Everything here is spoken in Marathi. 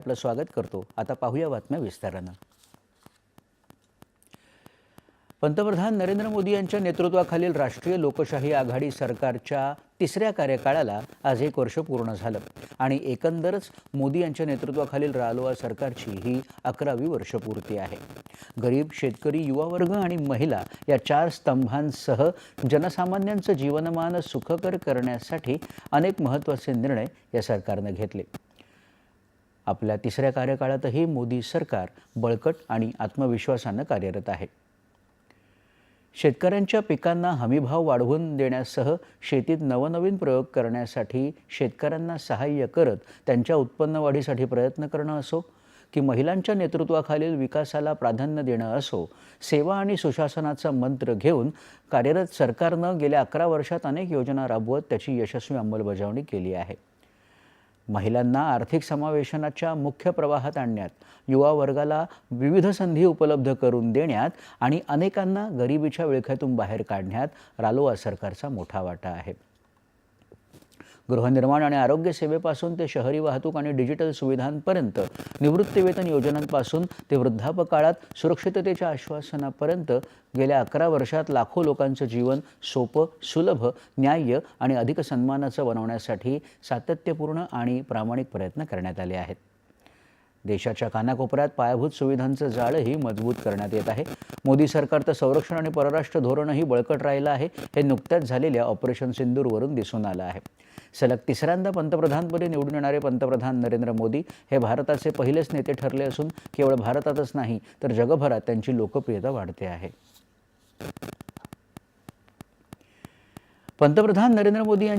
आपलं स्वागत करतो. आता पाहूया बातम्या विस्तारानं. पंतप्रधान नरेंद्र मोदी यांच्या नेतृत्वाखालील राष्ट्रीय लोकशाही आघाडी सरकारच्या तिसऱ्या कार्यकाळाला आज एक वर्ष पूर्ण झालं. आणि एकंदरच मोदी यांच्या नेतृत्वाखालील रालोआ सरकारची ही अकरावी वर्षपूर्ती आहे. गरीब शेतकरी युवा वर्ग आणि महिला या चार स्तंभांसह जनसामान्यांचं जीवनमान सुखकर करण्यासाठी अनेक महत्त्वाचे निर्णय या सरकारनं घेतले. आपल्या तिसऱ्या कार्यकाळातही मोदी सरकार बळकट आणि आत्मविश्वासानं कार्यरत आहे. शेतकऱ्यांच्या पिकांना हमीभाव वाढवून देण्यासह शेतीत नवनवीन प्रयोग करण्यासाठी शेतकऱ्यांना सहाय्य करत त्यांच्या उत्पन्न वाढीसाठी प्रयत्न करणं असो की महिलांच्या नेतृत्वाखालील विकासाला प्राधान्य देणं असो सेवा आणि सुशासनाचा मंत्र घेऊन कार्यरत सरकारनं गेल्या अकरा वर्षात अनेक योजना राबवत त्याची यशस्वी अंमलबजावणी केली आहे. महिलांना आर्थिक समावेशनाच्या मुख्य प्रवाहात आणण्यात युवा वर्गाला विविध संधी उपलब्ध करून देण्यात आणि अनेकांना गरिबीच्या विळख्यातून बाहेर काढण्यात रालोआ सरकारचा मोठा वाटा आहे. गृहनिर्माण आणि आरोग्य सेवेपासून ते शहरी वाहतूक आणि डिजिटल सुविधांपर्यंत निवृत्तीवेतन योजनांपासून ते वृद्धापकाळात सुरक्षिततेच्या आश्वासनापर्यंत गेल्या अकरा वर्षात लाखो लोकांचं जीवन सोपं सुलभ न्याय्य आणि अधिक सन्मानाचं बनवण्यासाठी सातत्यपूर्ण आणि प्रामाणिक प्रयत्न करण्यात आले आहेत. देशाच्या कानाकोपऱ्यात पायाभूत सुविधांचं जाळंही मजबूत करण्यात येत आहे. मोदी सरकारचं संरक्षण आणि परराष्ट्र धोरणही बळकट राहिलं आहे हे नुकत्याच झालेल्या ऑपरेशन सिंदूरवरून दिसून आलं आहे. सलग तिसऱ्यांदा पंतप्रधानपदी निवडून येणारे पंतप्रधान नरेंद्र मोदी हे भारताचे पहिलेच नेते ठरले असून केवळ भारतातच नाही तर जगभरात त्यांची लोकप्रियता वाढते आहे. पंतप्रधान नरेंद्र मोदी